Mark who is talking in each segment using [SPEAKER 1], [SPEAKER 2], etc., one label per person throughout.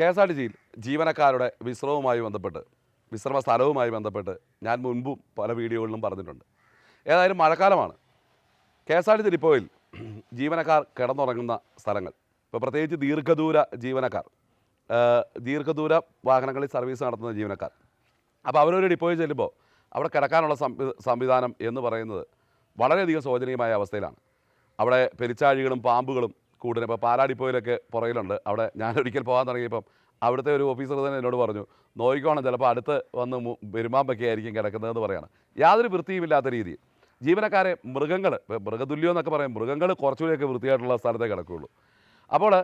[SPEAKER 1] K S R T സിയിൽ ജീവനക്കാരുടെ വിശ്രമവുമായി ബന്ധപ്പെട്ട് വിശ്രമ സ്ഥലവുമായി ബന്ധപ്പെട്ട് ഞാൻ മുൻപും പല വീഡിയോകളിലും പറഞ്ഞിട്ടുണ്ട്. ഏതായാലും മഴക്കാലമാണ്. K S R T C ഡിപ്പോയിൽ ജീവനക്കാർ കിടന്നുറങ്ങുന്ന സ്ഥലങ്ങൾ. ഇപ്പോൾ പ്രത്യേകിച്ച് ദീർഘദൂര ജീവനക്കാർ ദീർഘദൂര വാഹനങ്ങളിൽ സർവീസ് നടത്തുന്ന ജീവനക്കാർ. അപ്പോൾ അവരൊരു ഡിപ്പോയിൽ ചെല്ലുമ്പോൾ അവിടെ കിടക്കാനുള്ള സംവി- സംവിധാനം എന്ന് പറയുന്നത് വളരെയധികം ശോചനീയമായ അവസ്ഥയിലാണ്. അവിടെ പെരിച്ചാഴികളും പാമ്പുകളും കൂടുതലും ഇപ്പോൾ പാലാടിപ്പോയിലൊക്കെ പുറകിലുണ്ട്. അവിടെ ഞാൻ ഒരിക്കൽ പോകാൻ തുടങ്ങിയപ്പം അവിടുത്തെ ഒരു ഓഫീസർ തന്നെ എന്നോട് പറഞ്ഞു നോയിക്കോണം ചിലപ്പോൾ അടുത്ത് വന്ന് പെരുമാമ്പൊക്കെ ആയിരിക്കും കിടക്കുന്നതെന്ന് പറയാണ്. യാതൊരു വൃത്തിയുമില്ലാത്ത രീതി. ജീവനക്കാരെ മൃഗങ്ങൾ മൃഗതുല്യം എന്നൊക്കെ പറയും മൃഗങ്ങൾ കുറച്ചുകൂടിയൊക്കെ വൃത്തിയായിട്ടുള്ള സ്ഥലത്തേ കിടക്കുകയുള്ളൂ. അപ്പോൾ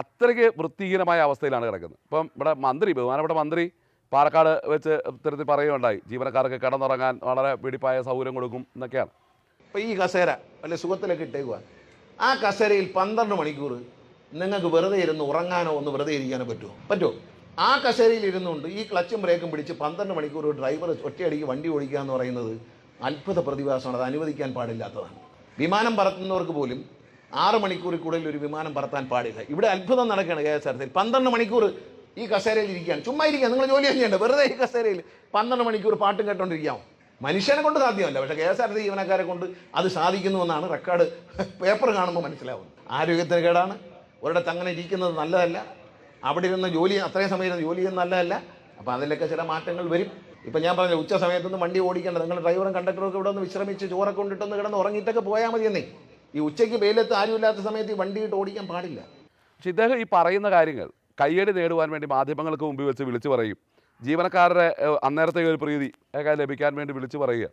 [SPEAKER 1] അത്രയ്ക്ക് വൃത്തിഹീനമായ അവസ്ഥയിലാണ് കിടക്കുന്നത്. ഇപ്പം ഇവിടെ മന്ത്രി ബഹുമാനപ്പെട്ട മന്ത്രി പാലക്കാട് വെച്ച് ഇത്തരത്തിൽ പറയുകയുണ്ടായി ജീവനക്കാർക്ക് കിടന്നുറങ്ങാൻ വളരെ പിടിപ്പായ സൗകര്യം കൊടുക്കും എന്നൊക്കെയാണ്.
[SPEAKER 2] ഇപ്പം ഈ കസേര വല്ല സുഖത്തിലൊക്കെ ഇട്ടേക്കുക ആ കസേരയിൽ പന്ത്രണ്ട് മണിക്കൂർ നിങ്ങൾക്ക് വെറുതെ ഇരുന്ന് ഉറങ്ങാനോ ഒന്ന് വെറുതെ ഇരിക്കാനോ പറ്റുമോ? പറ്റുമോ? ആ കസേരയിൽ ഇരുന്നുകൊണ്ട് ഈ ക്ലച്ചും ബ്രേക്കും പിടിച്ച് പന്ത്രണ്ട് മണിക്കൂർ ഡ്രൈവർ ഒറ്റയടിക്ക് വണ്ടി ഓടിക്കുക എന്ന് പറയുന്നത് അത്ഭുത പ്രതിഭാസമാണ്. അത് അനുവദിക്കാൻ പാടില്ലാത്തതാണ്. വിമാനം പറത്തുന്നവർക്ക് പോലും ആറ് മണിക്കൂറിൽ കൂടുതൽ ഒരു വിമാനം പറത്താൻ പാടില്ല. ഇവിടെ അത്ഭുതം നടക്കുകയാണ് കെ എസ് ആർ ടി പന്ത്രണ്ട് മണിക്കൂർ ഈ കസേരയിൽ ഇരിക്കുകയാണ്. ചുമ്മാ ഇരിക്കുക. നിങ്ങൾ ജോലി ചെയ്യേണ്ട വെറുതെ ഈ കസേരയിൽ പന്ത്രണ്ട് മണിക്കൂർ പാട്ടും കേട്ടോണ്ടിരിക്കാമോ? മനുഷ്യനെ കൊണ്ട് സാധ്യമല്ല. പക്ഷേ കെ എസ് ആർ ടി ജീവനക്കാരെ കൊണ്ട് അത് സാധിക്കുന്നുവെന്നാണ് റെക്കോർഡ് പേപ്പർ കാണുമ്പോൾ മനസ്സിലാവുന്നത്. ആരോഗ്യത്തിന് കേടാണ്. ഒരിടത്ത് അങ്ങനെ ഇരിക്കുന്നത് നല്ലതല്ല. അവിടെ ഇരുന്ന ജോലി അത്രയും സമയം ഇരുന്ന് ജോലി ചെയ്യുന്നത് നല്ലതല്ല. അപ്പോൾ അതിലൊക്കെ ചില മാറ്റങ്ങൾ വരും. ഇപ്പം ഞാൻ പറഞ്ഞില്ല ഉച്ച സമയത്തൊന്നും വണ്ടി ഓടിക്കേണ്ട. നിങ്ങൾ ഡ്രൈവറും കണ്ടക്ടറും ഒക്കെ ഇവിടെ ഒന്ന് വിശ്രമിച്ച് ചോറൊക്കെ കൊണ്ടിട്ടൊന്ന് കിടന്ന് ഉറങ്ങിയിട്ടൊക്കെ പോയാൽ മതിയെന്നേ ഈ ഉച്ചയ്ക്ക് വെയിലത്ത് ആരുമില്ലാത്ത സമയത്ത് ഈ വണ്ടി ഇട്ട് ഓടിക്കാൻ പാടില്ല.
[SPEAKER 1] പക്ഷേ ഇദ്ദേഹം ഈ പറയുന്ന കാര്യങ്ങൾ കയ്യടി നേടുവാൻ വേണ്ടി മാധ്യമങ്ങൾക്ക് മുമ്പിൽ വെച്ച് വിളിച്ചു പറയും. ജീവനക്കാരുടെ അന്നേരത്തെ ഒരു പ്രീതി ഒക്കെ ലഭിക്കാൻ വേണ്ടി വിളിച്ചു പറയുക.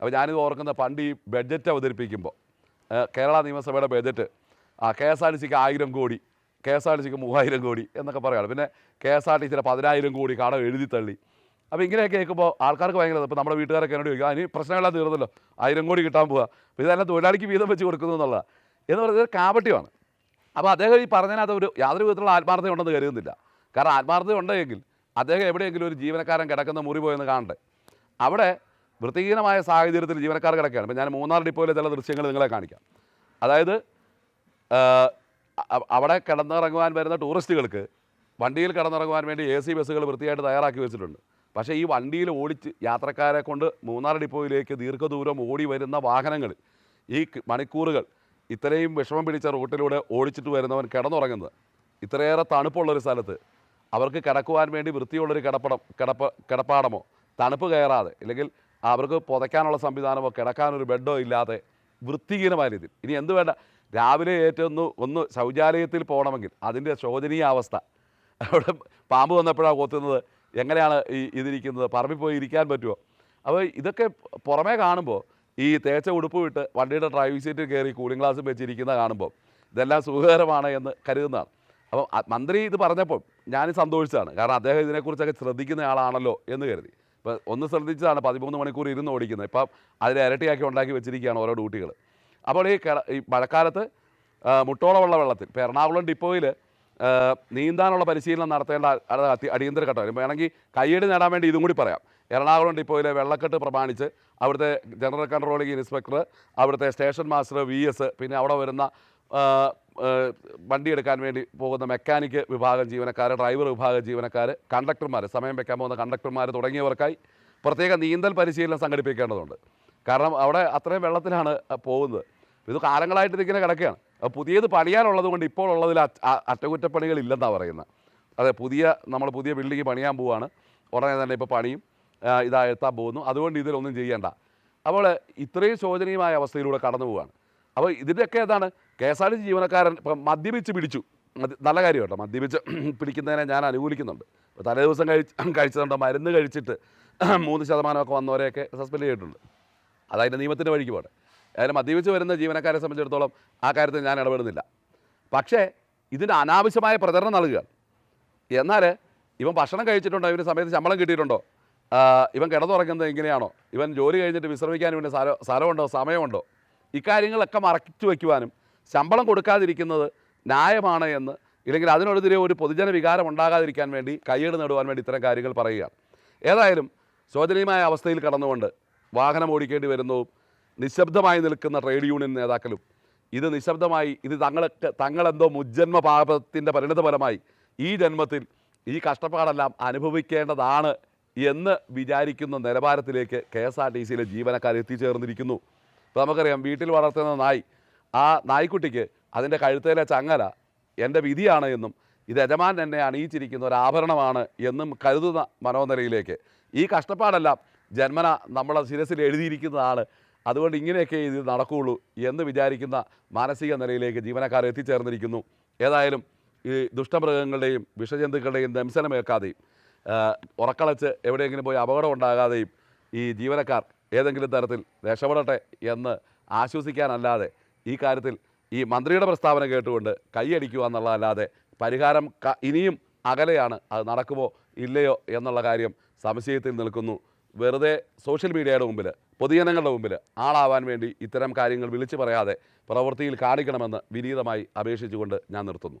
[SPEAKER 1] അപ്പോൾ ഞാനിത് ഓർക്കുന്ന പണ്ട് ഈ ബഡ്ജറ്റ് അവതരിപ്പിക്കുമ്പോൾ കേരള നിയമസഭയുടെ ബഡ്ജറ്റ് ആ കെ എസ് ആർ ടി സിക്ക് ആയിരം കോടി കെ എസ് ആർ ടി സിക്ക് മൂവായിരം കോടി എന്നൊക്കെ പറയുകയാണ്. പിന്നെ കെ എസ് ആർ ടി സിയുടെ പതിനായിരം കോടി കടം എഴുതി തള്ളി. അപ്പോൾ ഇങ്ങനെയൊക്കെ കേൾക്കുമ്പോൾ ആൾക്കാർക്ക് ഭയങ്കര ഇപ്പോൾ നമ്മുടെ വീട്ടുകാരൊക്കെ എന്നോട് ചോദിക്കും അതിന് പ്രശ്നമില്ലാതെ തീർന്നല്ലോ ആയിരം കോടി കിട്ടാൻ പോവുക അപ്പോൾ ഇതെല്ലാം തൊഴിലാളിക്ക് വീതം വെച്ച് കൊടുക്കുന്നു എന്നുള്ളതാണ് എന്ന് പറയുന്നത് കാപട്യമാണ്. അപ്പോൾ അദ്ദേഹം ഈ പറഞ്ഞതിനകത്ത് ഒരു യാതൊരു വിധത്തിലുള്ള ആത്മാർത്ഥത ഉണ്ടെന്ന് കരുതുന്നില്ല. കാരണം ആത്മാർത്ഥത ഉണ്ടെങ്കിൽ അദ്ദേഹം എവിടെയെങ്കിലും ഒരു ജീവനക്കാരൻ കിടക്കുന്ന മുറി പോയെന്ന് കാണട്ടെ. അവിടെ വൃത്തിഹീനമായ സാഹചര്യത്തിൽ ജീവനക്കാർ കിടക്കുകയാണ്. ഇപ്പോൾ ഞാൻ മൂന്നാർ ഡിപ്പോയിലെ ചില ദൃശ്യങ്ങൾ നിങ്ങളെ കാണിക്കാം. അതായത് അവിടെ കിടന്നിറങ്ങുവാൻ വരുന്ന ടൂറിസ്റ്റുകൾക്ക് വണ്ടിയിൽ കിടന്നിറങ്ങുവാൻ വേണ്ടി എ സി ബസ്സുകൾ വൃത്തിയായിട്ട് തയ്യാറാക്കി വെച്ചിട്ടുണ്ട്. പക്ഷേ ഈ വണ്ടിയിൽ ഓടിച്ച് യാത്രക്കാരെ കൊണ്ട് മൂന്നാർ ഡിപ്പോയിലേക്ക് ദീർഘദൂരം ഓടി വരുന്ന വാഹനങ്ങൾ ഈ മണിക്കൂറുകൾ ഇത്രയും വിഷമം പിടിച്ച റൂട്ടിലൂടെ ഓടിച്ചിട്ട് വരുന്നവൻ കിടന്നുറങ്ങുന്നത് ഇത്രയേറെ തണുപ്പുള്ളൊരു സ്ഥലത്ത് അവർക്ക് കിടക്കുവാൻ വേണ്ടി വൃത്തിയുള്ളൊരു കിടപ്പടം കിടപ്പ് കിടപ്പാടമോ? തണുപ്പ് കയറാതെ അല്ലെങ്കിൽ അവർക്ക് പുതയ്ക്കാനുള്ള സംവിധാനമോ കിടക്കാനൊരു ബെഡോ ഇല്ലാതെ വൃത്തിഹീനമായ രീതിയിൽ. ഇനി എന്ത് വേണ്ട? രാവിലെ ഏറ്റൊന്ന് ഒന്ന് ശൗചാലയത്തിൽ പോകണമെങ്കിൽ അതിന്റെ ശോചനീയ അവസ്ഥ. അവിടെ പാമ്പ് വന്നപ്പോഴാണ് കൊത്തുന്നത് എങ്ങനെയാണ് ഈ ഇതിരിക്കുന്നത്? പറമ്പിൽ പോയി ഇരിക്കാൻ പറ്റുമോ? അപ്പോൾ ഇതൊക്കെ പുറമേ കാണുമ്പോൾ ഈ തേച്ച ഉടുപ്പ് വിട്ട് വണ്ടിയുടെ ഡ്രൈവിംഗ് സീറ്റിൽ കയറി കൂളിംഗ് ഗ്ലാസ് വെച്ചിരിക്കുന്ന കാണുമ്പോൾ ഇതെല്ലാം സുഖകരമാണ് എന്ന് കരുതുന്നതാണ്. അപ്പോൾ മന്ത്രി ഇത് പറഞ്ഞപ്പോൾ ഞാൻ സന്തോഷിച്ചതാണ്. കാരണം അദ്ദേഹം ഇതിനെക്കുറിച്ചൊക്കെ ശ്രദ്ധിക്കുന്ന ആളാണല്ലോ എന്ന് കരുതി. ഇപ്പം ഒന്ന് ശ്രദ്ധിച്ചതാണ് പതിമൂന്ന് മണിക്കൂർ ഇരുന്ന് ഓടിക്കുന്നത്. ഇപ്പം അതിൽ ഇരട്ടിയാക്കി ഉണ്ടാക്കി വെച്ചിരിക്കുകയാണ് ഓരോ ഡ്യൂട്ടികൾ അപ്പോൾ ഈ ഈ മഴക്കാലത്ത് മുട്ടോളമുള്ള വെള്ളത്തിൽ ഇപ്പോൾ എറണാകുളം ഡിപ്പോയിൽ നീന്താനുള്ള പരിശീലനം നടത്തേണ്ട അടിയന്തര ഘട്ടം. വേണമെങ്കിൽ കയ്യടി നേടാൻ വേണ്ടി ഇതും കൂടി പറയാം. എറണാകുളം ഡിപ്പോയിലെ വെള്ളക്കെട്ട് പ്രമാണിച്ച് അവിടുത്തെ ജനറൽ കൺട്രോളിംഗ് ഇൻസ്പെക്ടർ അവിടുത്തെ സ്റ്റേഷൻ മാസ്റ്റർ വി എസ് പിന്നെ അവിടെ വരുന്ന വണ്ടി എടുക്കാൻ വേണ്ടി പോകുന്ന മെക്കാനിക് വിഭാഗം ജീവനക്കാർ ഡ്രൈവർ വിഭാഗം ജീവനക്കാർ കണ്ടക്ടർമാർ സമയം വെക്കാൻ പോകുന്ന കണ്ടക്ടർമാർ തുടങ്ങിയവർക്കായി പ്രത്യേക നീന്തൽ പരിശീലനം സംഘടിപ്പിക്കേണ്ടതുണ്ട്. കാരണം അവിടെ അത്രയും വെള്ളത്തിലാണ് പോകുന്നത്. ഇത് കാലങ്ങളായിട്ട് ഇതിങ്ങനെ കിടക്കുകയാണ്. പുതിയത് പണിയാനുള്ളത് കൊണ്ട് ഇപ്പോൾ ഉള്ളതിൽ അറ്റകുറ്റപ്പണികൾ ഇല്ലെന്നാണ് പറയുന്നത്. അതെ പുതിയ നമ്മൾ പുതിയ ബിൽഡിംഗ് പണിയാൻ പോവുകയാണ് ഉടനെ തന്നെ ഇപ്പോൾ പണിയും ആ, ഇതാ എത്താൻ പോകുന്നു. അതുകൊണ്ട് ഇതിലൊന്നും ചെയ്യേണ്ട. അപ്പോൾ ഇത്രയും ശോചനീയമായ അവസ്ഥയിലൂടെ കടന്നു പോവുകയാണ് അപ്പോൾ ഇതിന്റെയൊക്കെ എന്താണ് K S R T C ജീവനക്കാരൻ ഇപ്പം മദ്യപിച്ച് പിടിച്ചു. നല്ല കാര്യം കേട്ടോ മദ്യപിച്ച് പിടിക്കുന്നതിനെ ഞാൻ അനുകൂലിക്കുന്നുണ്ട്. തലേ ദിവസം കഴിച്ച് കഴിച്ചതുകൊണ്ട് മരുന്ന് കഴിച്ചിട്ട് മൂന്ന് ശതമാനമൊക്കെ വന്നവരെയൊക്കെ സസ്പെൻഡ് ചെയ്തിട്ടുണ്ട്. അതതിന്റെ നിയമത്തിന്റെ വഴിക്ക് പോട്ടെ. ഏതായാലും മദ്യപിച്ച് വരുന്ന ജീവനക്കാരെ സംബന്ധിച്ചിടത്തോളം ആ കാര്യത്തിൽ ഞാൻ ഇടപെടുന്നില്ല. പക്ഷേ ഇതിന്റെ അനാവശ്യമായ പ്രചരണം നൽകുകയാണ്. എന്നാൽ ഇവൻ ഭക്ഷണം കഴിച്ചിട്ടുണ്ടോ? ഇവന് സമയത്ത് ശമ്പളം കിട്ടിയിട്ടുണ്ടോ? ഇവൻ കിടന്നുറങ്ങുന്നത് എങ്ങനെയാണോ? ഇവൻ ജോലി കഴിഞ്ഞിട്ട് വിശ്രമിക്കാൻ ഇവന്റെ സ്ഥലം സ്ഥലമുണ്ടോ? സമയമുണ്ടോ? ഇക്കാര്യങ്ങളൊക്കെ മറച്ചു വയ്ക്കുവാനും ശമ്പളം കൊടുക്കാതിരിക്കുന്നത് ന്യായമാണ് എന്ന് ഇല്ലെങ്കിൽ അതിനെതിരെ ഒരു പൊതുജന വികാരം ഉണ്ടാകാതിരിക്കാൻ വേണ്ടി കയ്യേട് നേടുവാൻ വേണ്ടി ഇത്തരം കാര്യങ്ങൾ പറയുകയാണ് ഏതായാലും ശോചനീയമായ അവസ്ഥയിൽ കടന്നുകൊണ്ട് വാഹനം ഓടിക്കേണ്ടി വരുന്നതും നിശബ്ദമായി നിൽക്കുന്ന ട്രേഡ് യൂണിയൻ നേതാക്കളും ഇത് നിശബ്ദമായി ഇത് തങ്ങളൊക്കെ തങ്ങളെന്തോ മുജ്ജന്മ പാപത്തിന്റെ പരിണിതഫലമായി ഈ ജന്മത്തിൽ ഈ കഷ്ടപ്പാടെല്ലാം അനുഭവിക്കേണ്ടതാണ് എന്ന് വിചാരിക്കുന്ന നിലവാരത്തിലേക്ക് കെ എസ് ആർ ടി സിയിലെ ജീവനക്കാർ എത്തിച്ചേർന്നിരിക്കുന്നു. ഇപ്പോൾ നമുക്കറിയാം വീട്ടിൽ വളർത്തുന്ന നായ് ആ നായ്ക്കുട്ടിക്ക് അതിന്റെ കഴുത്തേലെ ചങ്ങല എന്റെ വിധിയാണ് എന്നും ഇത് യജമാൻ എന്നെ അണിയിച്ചിരിക്കുന്ന ഒരു ആഭരണമാണ് എന്നും കരുതുന്ന മനോനിലയിലേക്ക്. ഈ കഷ്ടപ്പാടെല്ലാം ജന്മന നമ്മളെ ശിരസിൽ എഴുതിയിരിക്കുന്നതാണ്. അതുകൊണ്ട് ഇങ്ങനെയൊക്കെ ഇത് നടക്കുകയുള്ളൂ എന്ന് വിചാരിക്കുന്ന മാനസിക നിലയിലേക്ക് ജീവനക്കാർ എത്തിച്ചേർന്നിരിക്കുന്നു. ഏതായാലും ഈ ദുഷ്ടമൃഗങ്ങളുടെയും വിഷജന്തുക്കളുടെയും ദംശനമേൽക്കാതെയും ആ, ഉറക്കളച്ച് എവിടെയെങ്കിലും പോയി അപകടം ഉണ്ടാകാതെയും ഈ ജീവനക്കാർ ഏതെങ്കിലും തരത്തിൽ രക്ഷപ്പെടട്ടെ എന്ന് ആശ്വസിക്കാനല്ലാതെ ഈ കാര്യത്തിൽ ഈ മന്ത്രിയുടെ പ്രസ്താവന കേട്ടുകൊണ്ട് കൈയടിക്കുക എന്നുള്ളതല്ലാതെ പരിഹാരം ഇനിയും അകലെയാണ് അത് നടക്കുമോ ഇല്ലയോ എന്നുള്ള കാര്യം സംശയത്തിൽ നിൽക്കുന്നു. വെറുതെ സോഷ്യൽ മീഡിയയുടെ മുമ്പിൽ പൊതുജനങ്ങളുടെ മുമ്പിൽ ആളാവാൻ വേണ്ടി ഇത്തരം കാര്യങ്ങൾ വിളിച്ചു പറയാതെ പ്രവൃത്തിയിൽ കാണിക്കണമെന്ന് വിനീതമായി അപേക്ഷിച്ചുകൊണ്ട് ഞാൻ നിർത്തുന്നു.